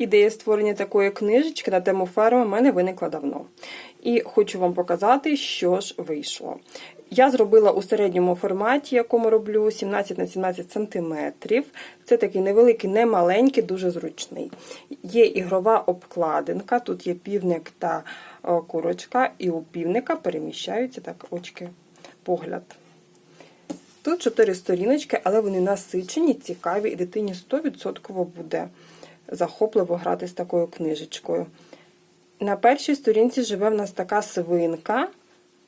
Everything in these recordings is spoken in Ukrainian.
Ідея створення такої книжечки на тему ферми в мене виникла давно. І хочу вам показати, що ж вийшло. Я зробила у середньому форматі, якому роблю 17 на 17 см. Це такий невеликий, не маленький, дуже зручний. Є ігрова обкладинка, тут є півник та курочка, і у півника переміщаються так очки погляд. Тут чотири сторіночки, але вони насичені, цікаві, і дитині 100% буде захопливо грати з такою книжечкою. На першій сторінці живе в нас така свинка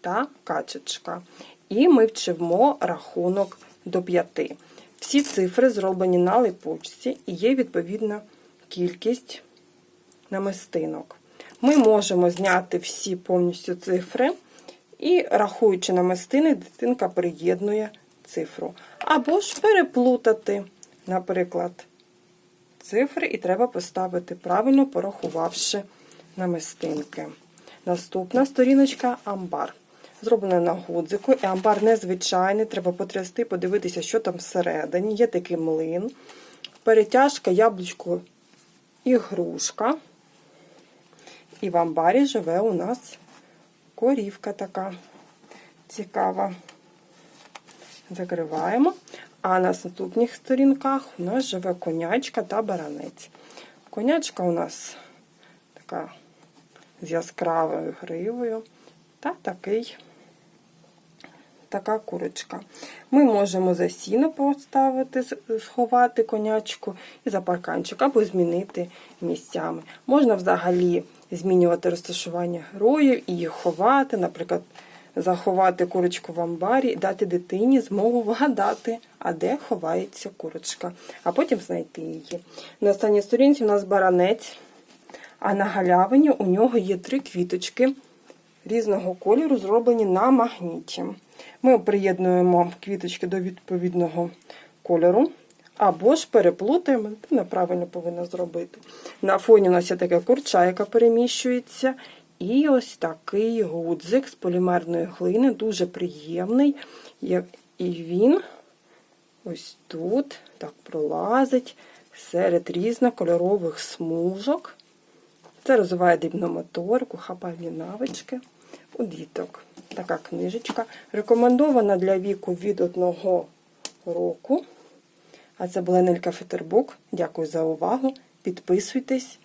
та качечка. І ми вчимо рахунок до п'яти. Всі цифри зроблені на липучці і є відповідна кількість намистинок. Ми можемо зняти всі повністю цифри, і, рахуючи намистини, дитинка приєднує цифру. Або ж переплутати, наприклад, цифри, і треба поставити правильно, порахувавши намистинки. Наступна сторіночка амбар. Зроблена на гудзику, і амбар незвичайний, треба потрясти, подивитися, що там всередині. Є такий млин, перетяжка, яблучко і грушка. І в амбарі живе у нас корівка така цікава. Закриваємо. А на наступних сторінках у нас живе конячка та баранець. Конячка у нас така з яскравою гривою та такий, така курочка. Ми можемо за сіно поставити, сховати конячку і за парканчик, або змінити місцями. Можна взагалі змінювати розташування героїв і їх ховати, наприклад, заховати курочку в амбарі дати дитині змогу вгадати, а де ховається курочка, а потім знайти її. На останній сторінці у нас баранець, а на галявині у нього є три квіточки різного кольору, зроблені на магніті. Ми приєднуємо квіточки до відповідного кольору. Або ж переплутаємо, дитина правильно повинна зробити. На фоні у нас є така курча, яка переміщується. І ось такий гудзик з полімерної глини, дуже приємний. І він ось тут так пролазить серед різнокольорових смужок. Це розвиває дрібну моторику, хапальні навички у діток. Така книжечка. Рекомендована для віку від одного року. А це була Нелька Фетербук. Дякую за увагу. Підписуйтесь,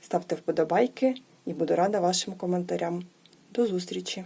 ставте вподобайки і буду рада вашим коментарям. До зустрічі!